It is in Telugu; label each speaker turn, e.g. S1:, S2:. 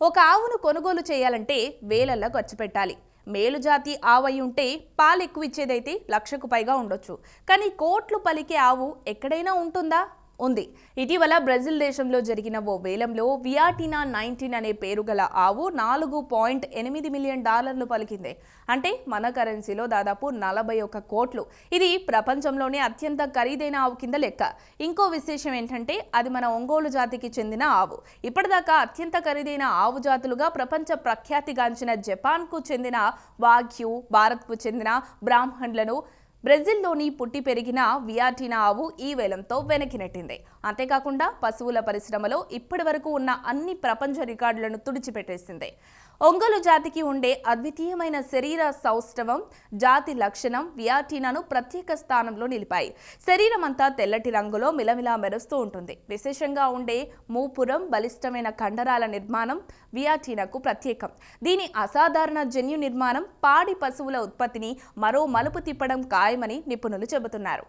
S1: ఒక ఆవును కొనుగోలు చేయాలంటే వేలల్లో ఖర్చు పెట్టాలి. మేలుజాతి ఆవు అయి ఉంటే పాలు ఎక్కువ ఇచ్చేదైతే లక్షకు పైగా ఉండొచ్చు. కానీ కోట్లు పలికే ఆవు ఎక్కడైనా ఉంటుందా? ఉంది. ఇటీవల బ్రెజిల్ దేశంలో జరిగిన ఓ వేలంలో వియాటినా నైన్టీన్ అనే పేరు గల ఆవు నాలుగు పాయింట్ ఎనిమిది మిలియన్ డాలర్లు పలికింది. అంటే మన కరెన్సీలో దాదాపు నలభై ఒక్క కోట్లు. ఇది ప్రపంచంలోనే అత్యంత ఖరీదైన ఆవు కింద లెక్క. ఇంకో విశేషం ఏంటంటే అది మన ఒంగోలు జాతికి చెందిన ఆవు. ఇప్పటిదాకా అత్యంత ఖరీదైన ఆవు జాతులుగా ప్రపంచ ప్రఖ్యాతిగాంచిన జపాన్కు చెందిన వాగ్యు భారత్కు చెందిన బ్రాహ్మణులను బ్రెజిల్లోని పుట్టి పెరిగిన వియాటినా ఆవు ఈ వేలంతో వెనక్కి నెట్టింది. అంతేకాకుండా పశువుల పరిశ్రమలో ఇప్పటి వరకు ఉన్న అన్ని ప్రపంచ రికార్డులను తుడిచిపెట్టేసింది. ఒంగోలు జాతికి ఉండే అద్వితీయమైన శరీర సౌష్ఠవం జాతి లక్షణం వియాటినాను ప్రత్యేక స్థానంలో నిలిపాయి. శరీరం అంతా తెల్లటి రంగులో మిలమిలా మెరుస్తూ ఉంటుంది. విశేషంగా ఉండే మూపురం బలిష్టమైన కండరాల నిర్మాణం వియాటినాకు ప్రత్యేకం. దీని అసాధారణ జన్యు నిర్మాణం పాడి పశువుల ఉత్పత్తిని మరో మలుపు తిప్పడం ఖాయమని నిపుణులు చెబుతున్నారు.